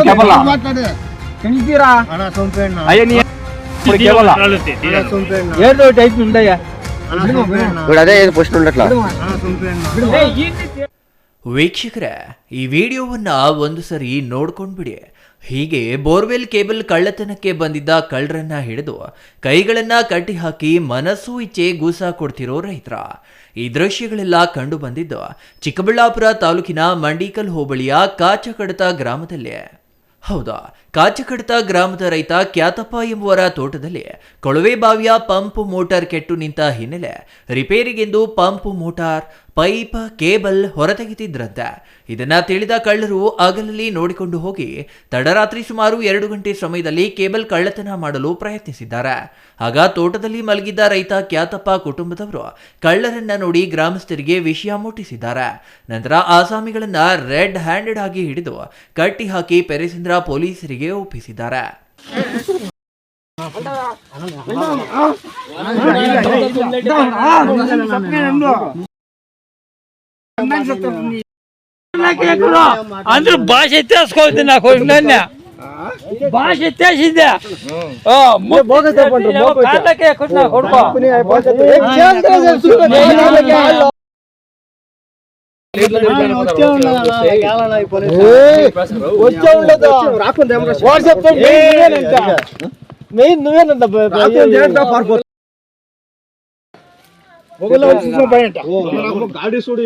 Cable ಮಾತಾಡಿ ತಿಳಿತೀರಾ ಅಣ್ಣ ಸೊಂಪೆ ಹಣ್ಣು ಅಯ್ಯ ನೀ ఇప్పుడు కేవలం ಅಣ್ಣ ಸೊಂಪೆ ಹಣ್ಣು ఏదో టైప్ ఉంటాయా ಅಣ್ಣ ಸೊಂಪೆ ಹಣ್ಣು ఇప్పుడు అదే ఫస్ట్ ఉండట్లా ಅಣ್ಣ ಸೊಂಪೆ ಹಣ್ಣು ವೀಕ್ಷಕರೇ ಈ ವಿಡಿಯೋವನ್ನು ಒಂದು ಸರಿ ನೋಡ್ಕೊಂಡ್ಬಿಡಿ ಹೀಗೆ ಬೋರ್ವೆಲ್ ಕೇಬಲ್ ಕಳ್ಳತನಕ್ಕೆ ಬಂದಿದ್ದ ಕಳ್ಳರನ್ನ ಹಿಡಿದು ಕೈಗಳನ್ನ ಕಟ್ಟಿ ಹಾಕಿ ಮನಸ್ಸು ಇಚ್ಛೆ ಗೂಸ ಕೊಡ್ತಿರೋ ರೈತರ ಈ ದೃಶ್ಯಗಳೆಲ್ಲ ಕಂಡು ಬಂದಿದ್ದು ಚಿಕ್ಕಬಳ್ಳಾಪುರ ತಾಲೂಕಿನ ಮಂಡಿಕಲ್ ಹೋಬಳಿಯ ಕಾಚಕಡತ ಗ್ರಾಮದಲ್ಲಿ ಹೌದಾ? ಕಾಚಕಡತ ಗ್ರಾಮದ ರೈತ ಕ್ಯಾತಪ್ಪ ಎಂಬುವರ ತೋಟದಲ್ಲಿ ಕೊಳವೆ ಬಾವಿಯ ಪಂಪ್ ಮೋಟಾರ್ ಕೆಟ್ಟು ನಿಂತ ಹಿನ್ನೆಲೆ ರಿಪೇರಿಗೆಂದು ಪಂಪ್ ಮೋಟಾರ್ ಪೈಪ್ ಕೇಬಲ್ ಹೊರತೆಗೆದಿದ್ರಂತೆ. ಇದನ್ನ ತಿಳಿದ ಕಳ್ಳರು ಅಗಲಲ್ಲಿ ನೋಡಿಕೊಂಡು ಹೋಗಿ ತಡರಾತ್ರಿ ಸುಮಾರು ಎರಡು ಗಂಟೆ ಸಮಯದಲ್ಲಿ ಕೇಬಲ್ ಕಳ್ಳತನ ಮಾಡಲು ಪ್ರಯತ್ನಿಸಿದ್ದಾರೆ. ಆಗ ತೋಟದಲ್ಲಿ ಮಲಗಿದ್ದ ರೈತ ಕ್ಯಾತಪ್ಪ ಕುಟುಂಬದವರು ಕಳ್ಳರನ್ನ ನೋಡಿ ಗ್ರಾಮಸ್ಥರಿಗೆ ವಿಷಯ ಮುಟ್ಟಿಸಿದ್ದಾರೆ. ನಂತರ ಆಸಾಮಿಗಳನ್ನ ರೆಡ್ ಹ್ಯಾಂಡೆಡ್ ಆಗಿ ಹಿಡಿದು ಕಟ್ಟಿ ಹಾಕಿ ಪೆರೆಸಿಂದ್ರ ಪೊಲೀಸರಿಗೆ ಒಪ್ಪಿಸಿದ್ದಾರೆ. కొడుకో వచ్చే ఉండదు వచ్చే ఉండదు వాడు చెప్తాడు మెయిన్ నువ్వేనంట ಗಾಡಿ ಸುಡಿ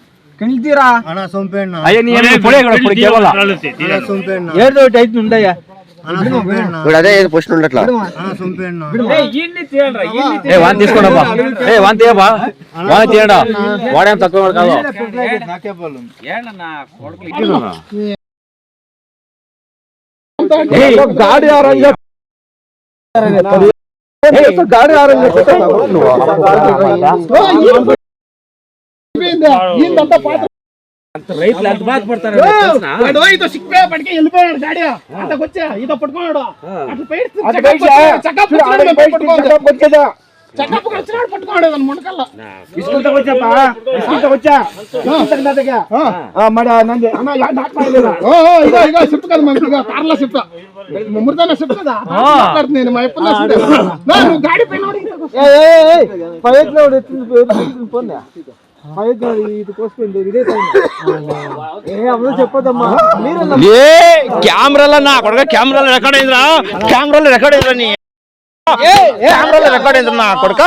వాణి చేయప్పా నా కొడుకు ఏ, నీ కేబల్ క- కేబల్ ಮಾತಾಡಿ ತಿಳಿತೀರಾ ಅಣ್ಣ ಸೊಂಪೆ ಹಣ್ಣು అయ్య నీ పొడే ఇప్పుడు కేవలం ಅಣ್ಣ ಸೊಂಪೆ ಹಣ್ಣು ఏదో టైప్ ఉంటాయా ಅಣ್ಣ ಸೊಂಪೆ ಹಣ್ಣು ఇప్పుడు అదే ఫస్ట్ ఉండట్లా ಅಣ್ಣ ಸೊಂಪೆ ಹಣ್ಣು ఏ వాన్ తీసుకోండప్పా ఏ వాన్ తీయప్పా వాన్ తీయడా వాడేం తక్కువ వాడు కాదు ಗಾಡಿ వచ్చిందా రైతులు ఎంత బాధపడతారు ఇదో సిక్కిపోయేపటికి వెళ్ళిపోయాడు గాడి వచ్చా ఏ కెమెరాలో నా కొడక కెమెరాలో రికార్డ్ అయిందిరా కెమెరాలో రికార్డ్ అయిందిరా నీ కెమెరాలో రికార్డ్ అయింది నా కొడక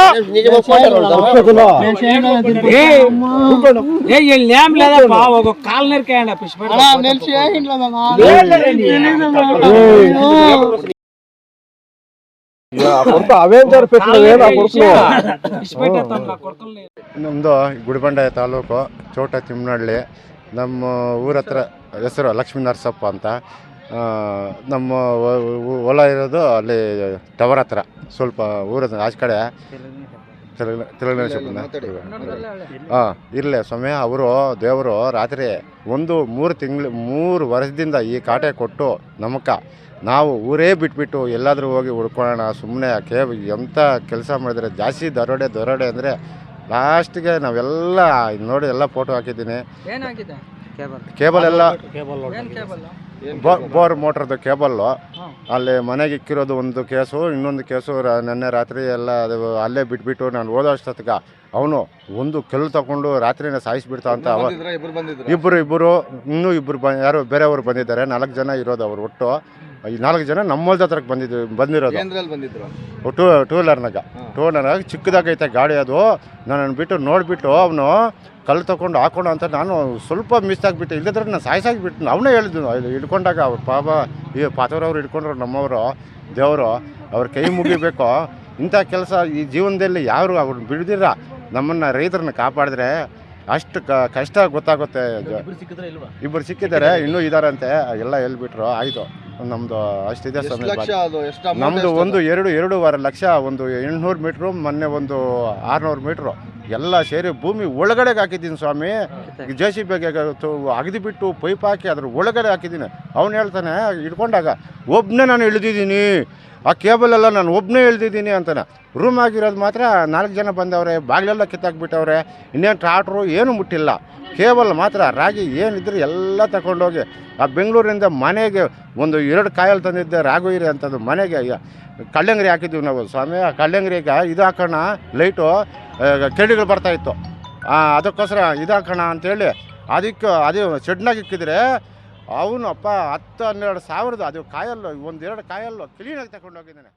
ఒక కాలు నరికాయండి కొడుకు అవేంజర్ పెట్టినవే నా కొడుకు ನಮ್ಮದು ಗುಡಿಬಂಡೆ ತಾಲೂಕು ಚೋಟ ತಿಮ್ಮನಹಳ್ಳಿ ನಮ್ಮ ಊರ ಹತ್ರ ಹೆಸರು ಲಕ್ಷ್ಮೀ ನರಸಪ್ಪ ಅಂತ ಆ, ನಮ್ಮ ಹೊ- ಹೊ- ಹೊಲ ಇರೋದು ಅಲ್ಲಿ ಟವರ್ ಹತ್ರ ಸ್ವಲ್ಪ ಊರ ಆಚೆ ಕಡೆ ತೆಲಂಗಾಣ ಹಾಂ ಇರಲಿ ಸ್ವಾಮಿ ಅವರು ದೇವರು ರಾತ್ರಿ ಒಂದು ಮೂರು ತಿಂಗಳು ಮೂರು ವರ್ಷದಿಂದ ಈ ಕಾಟೆ ಕೊಟ್ಟು ನಮಕ ನಾವು ಊರೇ ಬಿಟ್ಬಿಟ್ಟು ಎಲ್ಲಾದರೂ ಹೋಗಿ ಹುಡ್ಕೊಳ್ಳೋಣ ಸುಮ್ಮನೆ ಕೇವ್ ಎಂಥ ಕೆಲಸ ಮಾಡಿದರೆ ಜಾಸ್ತಿ ದರೋಡೆ ದರೋಡೆ ಅಂದರೆ ಲಾಸ್ಟ್ಗೆ ನಾವೆಲ್ಲ ಇದ್ ನೋಡಿ ಎಲ್ಲ ಫೋಟೋ ಹಾಕಿದ್ದೀನಿ. ಕೇಬಲ್. ಎಲ್ಲ ಬೋ- ಬೋರ್ ಮೋಟ್ರದ್ದು ಕೇಬಲ್ಲು ಅಲ್ಲಿ ಮನೆಗೆ ಇಕ್ಕಿರೋದು ಒಂದು ಕೇಸು ಇನ್ನೊಂದು ಕೇಸು ನಿನ್ನೆ ರಾತ್ರಿ ಎಲ್ಲ ಅದು ಅಲ್ಲೇ ಬಿಟ್ಬಿಟ್ಟು ನಾನು ಓದೋ ಅಷ್ಟೊತ್ತಿಗೆ ಅವನು ಒಂದು ಕೆಲ್ಲು ತಗೊಂಡು ರಾತ್ರಿನ ಸಾಯಿಸಿಬಿಡ್ತಾ ಅಂತ ಇಬ್ಬರು ಇಬ್ಬರು ಇನ್ನೂ ಇಬ್ಬರು ಬ ಯಾರು ಬೇರೆಯವರು ಬಂದಿದ್ದಾರೆ ನಾಲ್ಕು ಜನ ಇರೋದು ಅವರು ಒಟ್ಟು. ಈ ನಾಲ್ಕು ಜನ ನಮ್ಮ ಹೊಲ್ದ ಹತ್ರಕ್ಕೆ ಬಂದಿದ್ದು ಬಂದಿರೋದು. ಟೂ ಟೂ ವೀಲರ್ನಾಗ. ಟೂ ವೀಲರ್ನಾಗ ಚಿಕ್ಕದಾಗೈತೆ ಗಾಡಿ ಅದು. ನನ್ನನ್ನು ಬಿಟ್ಟು ನೋಡಿಬಿಟ್ಟು ಅವನು ಕಲ್ಲು ತೊಗೊಂಡು ಹಾಕೋಣ ಅಂತ ನಾನು ಸ್ವಲ್ಪ ಮಿಸ್ ಆಗಿಬಿಟ್ಟೆ. ಇಲ್ಲದ್ರೆ ನಾನು ಸಾಯಿಸಾಗಿಬಿಟ್ಟು ಅವನೇ ಹೇಳಿದ್ದು ಇದು ಹಿಡ್ಕೊಂಡಾಗ ಅವ್ರ ಪಾಪ ಈ ಪಾತವರವ್ರು ಹಿಡ್ಕೊಂಡ್ರು ನಮ್ಮವರು ದೇವರು ಅವ್ರ ಕೈ ಮುಗಿಬೇಕು. ಇಂಥ ಕೆಲಸ ಈ ಜೀವನದಲ್ಲಿ ಯಾರು ಅವ್ರನ್ನ ಬಿಡ್ದಿರ? ನಮ್ಮನ್ನು ರೈತರನ್ನ ಕಾಪಾಡಿದ್ರೆ ಅಷ್ಟು ಕ- ಕಷ್ಟ ಗೊತ್ತಾಗುತ್ತೆ. ಇಬ್ಬರು ಸಿಕ್ಕಿದ್ದಾರೆ ಇನ್ನೂ ಇದಾರಂತೆ. ಎಲ್ಲ ಹೇಳ್ಬಿಟ್ರು ಆಯಿತು. ನಮ್ದು ಅಷ್ಟಿದೆ ಎಷ್ಟು ಅದು? amount ಎಷ್ಟು ಒಂದು ಎರಡು ಎರಡೂವರೆ ಲಕ್ಷ ಒಂದು ಎಂಟುನೂರು ಮೀಟ್ರು ಮೊನ್ನೆ ಒಂದು ಆರುನೂರು ಮೀಟ್ರು ಎಲ್ಲ ಸೇರಿ ಭೂಮಿ ಒಳಗಡೆಗೆ ಹಾಕಿದ್ದೀನಿ ಸ್ವಾಮಿ. ಜೆ ಸಿ ಬಿಗೆ ಅಗದಿ ಬಿಟ್ಟು ಪೈಪ್ ಹಾಕಿ ಅದ್ರ ಒಳಗಡೆ ಹಾಕಿದ್ದೀನಿ. ಅವನು ಹೇಳ್ತಾನೆ ಇಟ್ಕೊಂಡಾಗ ಒಬ್ಬನೇ ನಾನು ಇಳಿದಿದ್ದೀನಿ. ಆ ಕೇಬಲ್ ಎಲ್ಲ ನಾನು ಒಬ್ಬನೇ ಇಳಿದಿದ್ದೀನಿ ಅಂತಾನೆ. ರೂಮ್ ಆಗಿರೋದು ಮಾತ್ರ ನಾಲ್ಕು ಜನ ಬಂದವ್ರೆ ಬಾಗಿಲೆಲ್ಲ ಕಿತ್ತಾಕ್ಬಿಟ್ಟವ್ರೆ ಇನ್ನೇನು ಟ್ರಾಟ್ರು ಏನು ಮುಟ್ಟಿಲ್ಲ. ಕೇಬಲ್ ಮಾತ್ರ ರಾಗಿ ಏನಿದ್ರು ಎಲ್ಲ ತಗೊಂಡೋಗಿ ಆ ಬೆಂಗಳೂರಿಂದ ಮನೆಗೆ ಒಂದು ಎರಡು ಕಾಯಲ್ಲಿ ತಂದಿದ್ದೆ ರಾಘವೀರಿ ಅಂತದ್ದು ಮನೆಗೆ ಕಳ್ಳಂಗರಿ ಹಾಕಿದ್ದೀವಿ ಹಾಕಿದ್ವಿ ನಾವು ಸ್ವಾಮಿ. ಆ ಕಳ್ಳಂಗರಿಗೆ ಇದು ಹಾಕೋಣ ಲೈಟು ಕೆಡಿಗಳು ಬರ್ತಾಯಿತ್ತು ಅದಕ್ಕೋಸ್ಕರ ಇದಾಕೋಣ ಅಂತೇಳಿ ಅದಕ್ಕೆ ಅದು ಶೆಡ್ನಾಗ ಇಕ್ಕಿದ್ರೆ ಅವನು ಅಪ್ಪ ಹತ್ತು ಹನ್ನೆರಡು ಸಾವಿರದ ಅದು ಕಾಯಲ್ಲು, ಒಂದೆರಡು ಕಾಯಲ್ಲು ಕ್ಲೀನಾಗಿ ತಗೊಂಡೋಗಿದ್ದಾನೆ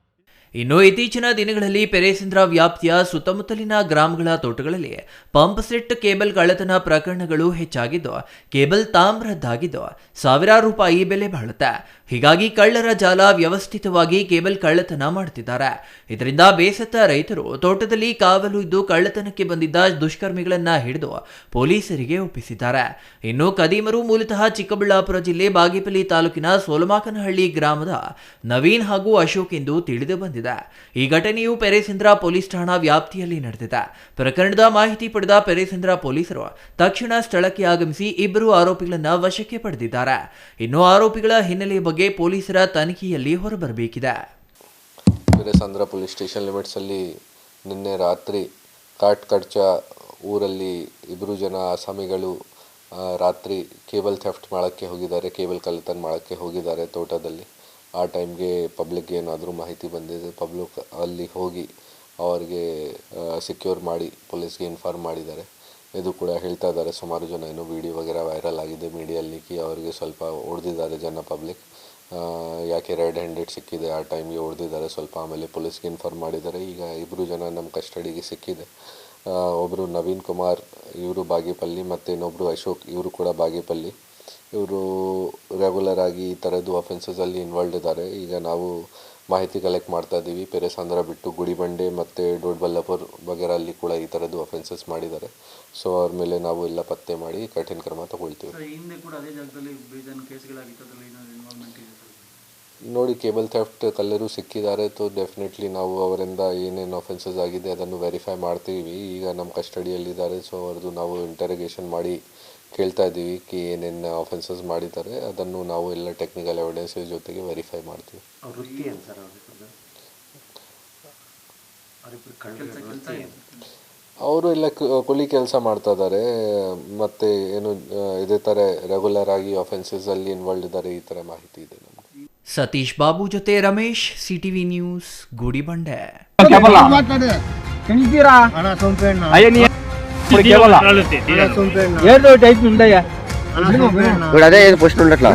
ಇನ್ನು ಇತ್ತೀಚಿನ ದಿನಗಳಲ್ಲಿ ಪೆರೇಸಂದ್ರ ವ್ಯಾಪ್ತಿಯ ಸುತ್ತಮುತ್ತಲಿನ ಗ್ರಾಮಗಳ ತೋಟಗಳಲ್ಲಿ ಪಂಪ್ ಸೆಟ್ ಕೇಬಲ್ ಕಳ್ಳತನ ಪ್ರಕರಣಗಳು ಹೆಚ್ಚಾಗಿದ್ದು, ಕೇಬಲ್ ತಾಮ್ರದ್ದಾಗಿದ್ದು ಸಾವಿರಾರು ರೂಪಾಯಿ ಬೆಲೆ ಬಾಳುತ್ತೆ. ಹೀಗಾಗಿ ಕಳ್ಳರ ಜಾಲ ವ್ಯವಸ್ಥಿತವಾಗಿ ಕೇಬಲ್ ಕಳ್ಳತನ ಮಾಡುತ್ತಿದ್ದಾರೆ. ಇದರಿಂದ ಬೇಸತ್ತ ರೈತರು ತೋಟದಲ್ಲಿ ಕಾವಲು ಇದ್ದು ಕಳ್ಳತನಕ್ಕೆ ಬಂದಿದ್ದ ದುಷ್ಕರ್ಮಿಗಳನ್ನ ಹಿಡಿದು ಪೊಲೀಸರಿಗೆ ಒಪ್ಪಿಸಿದ್ದಾರೆ. ಇನ್ನು ಕದೀಮರು ಮೂಲತಃ ಚಿಕ್ಕಬಳ್ಳಾಪುರ ಜಿಲ್ಲೆ ಬಾಗೇಪಲ್ಲಿ ತಾಲೂಕಿನ ಸೋಲಮಾಕನಹಳ್ಳಿ ಗ್ರಾಮದ ನವೀನ್ ಹಾಗೂ ಅಶೋಕ್ ಎಂದು ತಿಳಿದು ಬಂದಿದೆ. ಈ ಘಟನೆಯು ಪೆರೇಸಂದ್ರ ಪೊಲೀಸ್ ಠಾಣಾ ವ್ಯಾಪ್ತಿಯಲ್ಲಿ ನಡೆದಿದೆ. ಪ್ರಕರಣದ ಮಾಹಿತಿ ಪಡೆದ ಪೆರೇಸಂದ್ರ ಪೊಲೀಸರು ತಕ್ಷಣ ಸ್ಥಳಕ್ಕೆ ಆಗಮಿಸಿ ಇಬ್ಬರು ಆರೋಪಿಗಳನ್ನ ವಶಕ್ಕೆ ಪಡೆದಿದ್ದಾರೆ. ಇನ್ನು ಆರೋಪಿಗಳ ಹಿನ್ನೆಲೆ ಬಗ್ಗೆ ಪೊಲೀಸರ ತನಿಖೆಯಲ್ಲಿ ಹೊರಬರಬೇಕಿದೆ. ವೀರಸಂದ್ರ ಪೊಲೀಸ್ ಸ್ಟೇಷನ್ ಲಿಮಿಟ್ಸಲ್ಲಿ ನಿನ್ನೆ ರಾತ್ರಿ ಕಾಟ್ ಕಡ್ಚ ಊರಲ್ಲಿ ಇಬ್ಬರು ಜನ ಅಸಾಮಿಗಳು ರಾತ್ರಿ ಕೇಬಲ್ ಥೆಫ್ಟ್ ಮಾಡೋಕ್ಕೆ ಹೋಗಿದ್ದಾರೆ, ಕೇಬಲ್ ಕಳ್ಳತನ ಮಾಡೋಕ್ಕೆ ಹೋಗಿದ್ದಾರೆ ತೋಟದಲ್ಲಿ. ಆ ಟೈಮ್ಗೆ ಪಬ್ಲಿಕ್ಗೆ ಏನಾದರೂ ಮಾಹಿತಿ ಬಂದಿದೆ, ಪಬ್ಲಿಕ್ ಅಲ್ಲಿ ಹೋಗಿ ಅವರಿಗೆ ಸೆಕ್ಯೂರ್ ಮಾಡಿ ಪೊಲೀಸ್ಗೆ ಇನ್ಫಾರ್ಮ್ ಮಾಡಿದ್ದಾರೆ. ಇದು ಕೂಡ ಹೇಳ್ತಾ ಇದ್ದಾರೆ. ಸುಮಾರು ಜನ ಏನು ವಿಡಿಯೋ ವಗೇರ ವೈರಲ್ ಆಗಿದೆ. ಮೀಡಿಯಲ್ಲಿ ಕಿ ಅವರಿಗೆ ಸ್ವಲ್ಪ ಹೊಡೆದಿದ್ದಾರೆ ಜನ ಪಬ್ಲಿಕ್ ಯಾಕೆ ರೆಡ್ ಹ್ಯಾಂಡೆಡ್ ಸಿಕ್ಕಿದೆ? ಆ ಟೈಮ್ಗೆ ಹೊಡೆದಿದ್ದಾರೆ ಸ್ವಲ್ಪ ಆಮೇಲೆ ಪೊಲೀಸ್ಗೆ ಇನ್ಫಾರ್ಮ್ ಮಾಡಿದ್ದಾರೆ. ಈಗ ಇಬ್ಬರು ಜನ ನಮ್ಮ ಕಸ್ಟಡಿಗೆ ಸಿಕ್ಕಿದೆ. ಒಬ್ಬರು ನವೀನ್ ಕುಮಾರ್, ಇವರು ಬಾಗೇಪಲ್ಲಿ ಮತ್ತು ಇನ್ನೊಬ್ಬರು ಅಶೋಕ್, ಇವರು ಕೂಡ ಬಾಗೇಪಲ್ಲಿ. ಇವರು ರೆಗ್ಯುಲರ್ ಆಗಿ ಈ ಥರದ್ದು ಅಫೆನ್ಸಸಲ್ಲಿ ಇನ್ವಾಲ್ವ್ ಇದ್ದಾರೆ. ಈಗ ನಾವು ಮಾಹಿತಿ ಕಲೆಕ್ಟ್ ಮಾಡ್ತಾ ಇದ್ದೀವಿ. ಪೆರೆಸಾಂದ್ರ ಬಿಟ್ಟು ಗುಡಿಬಂಡೆ ಮತ್ತು ದೊಡ್ಡಬಲ್ಲಾಪುರ ವಗೇರ ಅಲ್ಲಿ ಕೂಡ ಈ ಥರದ್ದು ಅಫೆನ್ಸಸ್ ಮಾಡಿದ್ದಾರೆ. ಸೊ ಅವ್ರ ಮೇಲೆ ನಾವು ಎಲ್ಲ ಪತ್ತೆ ಮಾಡಿ ಕಠಿಣ ಕ್ರಮ ತಗೊಳ್ತೀವಿ. ನೋಡಿ ಕೇಬಲ್ ಥೆಫ್ಟ್ ಕಲ್ಲರು ಸಿಕ್ಕಿದ್ದಾರೆ. ತೋ ಡೆಫಿನೆಟ್ಲಿ ನಾವು ಅವರಿಂದ ಏನೇನು ಅಫೆನ್ಸಸ್ ಆಗಿದೆ ಅದನ್ನು ವೆರಿಫೈ ಮಾಡ್ತೀವಿ. ಈಗ ನಮ್ಮ ಕಸ್ಟಡಿಯಲ್ಲಿದ್ದಾರೆ ಸೊ ಅವ್ರದ್ದು ನಾವು ಇಂಟರಿಗೇಷನ್ ಮಾಡಿ ಕೇಳ್ತಾ ಇದ್ದೀವಿ ಕಿ ಏನೇನು ಆಫೆನ್ಸಸ್ ಮಾಡಿದ್ದಾರೆ ಅದನ್ನು ನಾವು ಎಲ್ಲ ಟೆಕ್ನಿಕಲ್ ಎವಿಡೆನ್ಸ್ ಜೊತೆಗೆ ವೆರಿಫೈ ಮಾಡ್ತೀವಿ. ಅವ್ರ ಎಲ್ಲ ಕೂಲಿ ಕೆಲಸ ಮಾಡ್ತಾ ಇದ್ದಾರೆ ಮತ್ತೆ ಏನು ಇದೇ ಥರ ರೆಗ್ಯುಲರ್ ಆಗಿ ಆಫೆನ್ಸಸ್ ಅಲ್ಲಿ ಇನ್ವಾಲ್ವ್ ಇದ್ದಾರೆ ಈ ಥರ ಮಾಹಿತಿ ಇದೆ ನಮಗೆ. ಸತೀಶ್ ಬಾಬು ಜೊತೆ ರಮೇಶ್ ಸಿಟಿವಿ ನ್ಯೂಸ್ ಗುಡಿಬಂಡೆ. ఏదో టైప్ ఉండయా ఇప్పుడు అదే పోస్ట్ ఉండట్లా.